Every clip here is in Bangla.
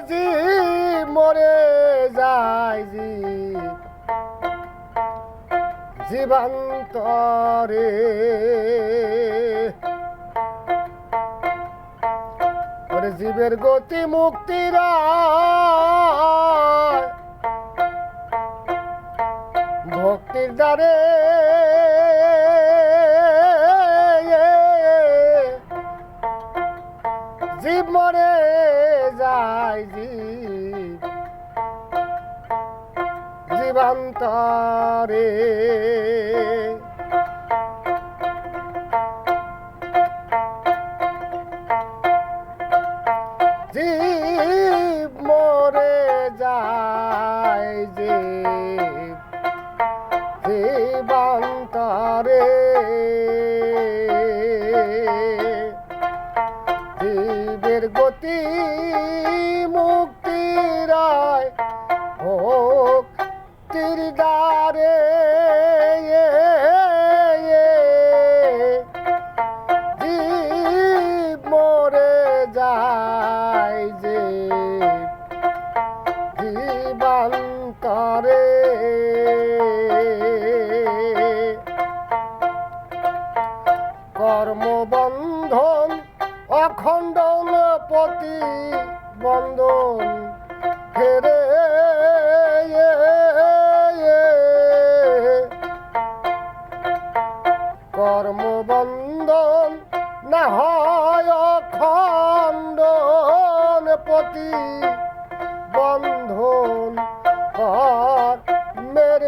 জি মরে যায় জি। জীবান্তরে। ওরে জীবের গতি মুক্তিরা ভক্তির দ্বারে জীবান্তরে। জীব যায় জীবের গতি মুক্তিরায় 滴答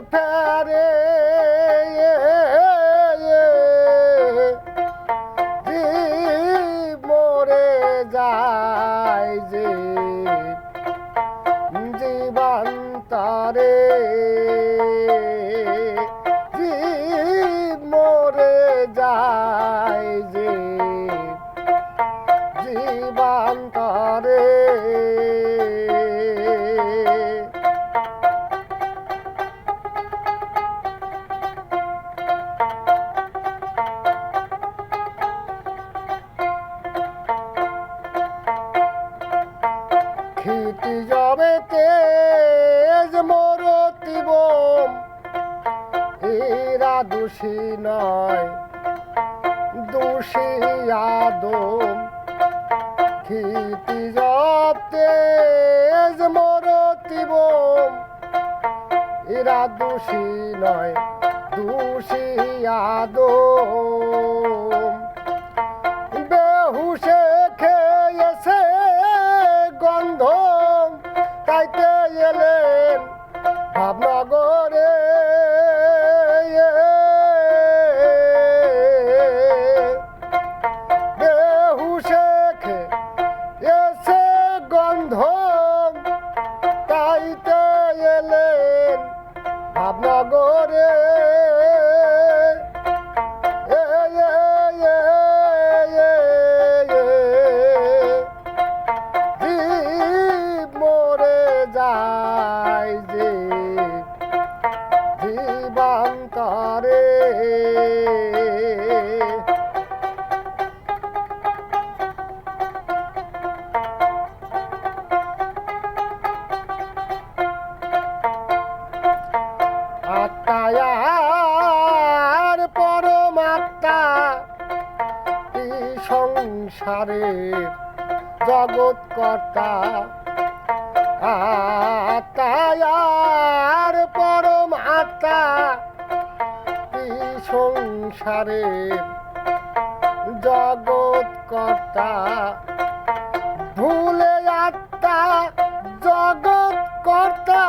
ফেরে মরে যায় যে জীবান্তরে। জীব মরে যায় যে জীবান্তরে। খিটি তেজ মরতিব। এরা দোষী নয়, দোষী আদম। খিটি জব তেজ মরতিব। এরা দোষী নয়, দোষী আদম। ভাবনগরে বেহুশে খেয়েছে গন্ধ তাইতে এলেন ভাবনগরে সংসারে জগৎ কর্তা আত্মায়ার পরম আত্মা এই সংসারে জগৎ কর্তা ভুলে আত্মা জগৎ কর্তা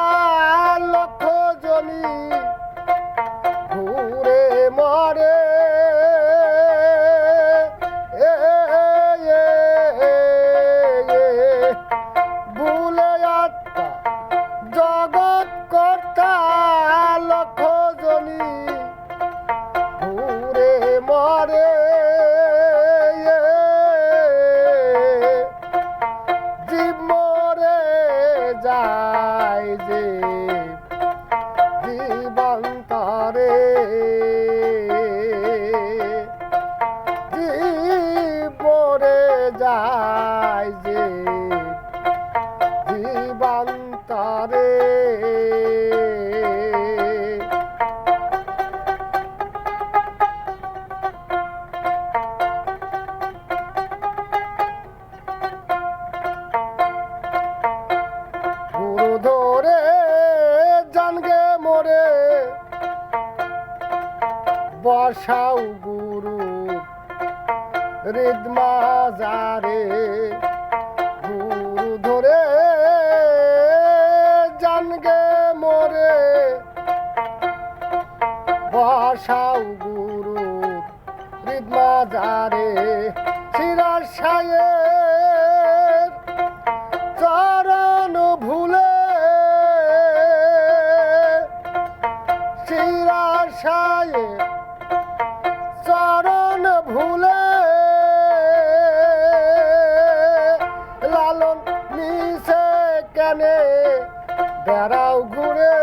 জগৎ কর্তা লক্ষ জনী। ঘুরে মরে জীব মরে যায় যে জীবন্তরে। জীব যায় যে বসাও গুরু হৃদমাজারে গুরু ধরে জানগে মোরে। বসাও গুরু হৃদমাজারে সিরাজ সায়ের চরণ নিচে কেনে? বেড়াও ঘুরে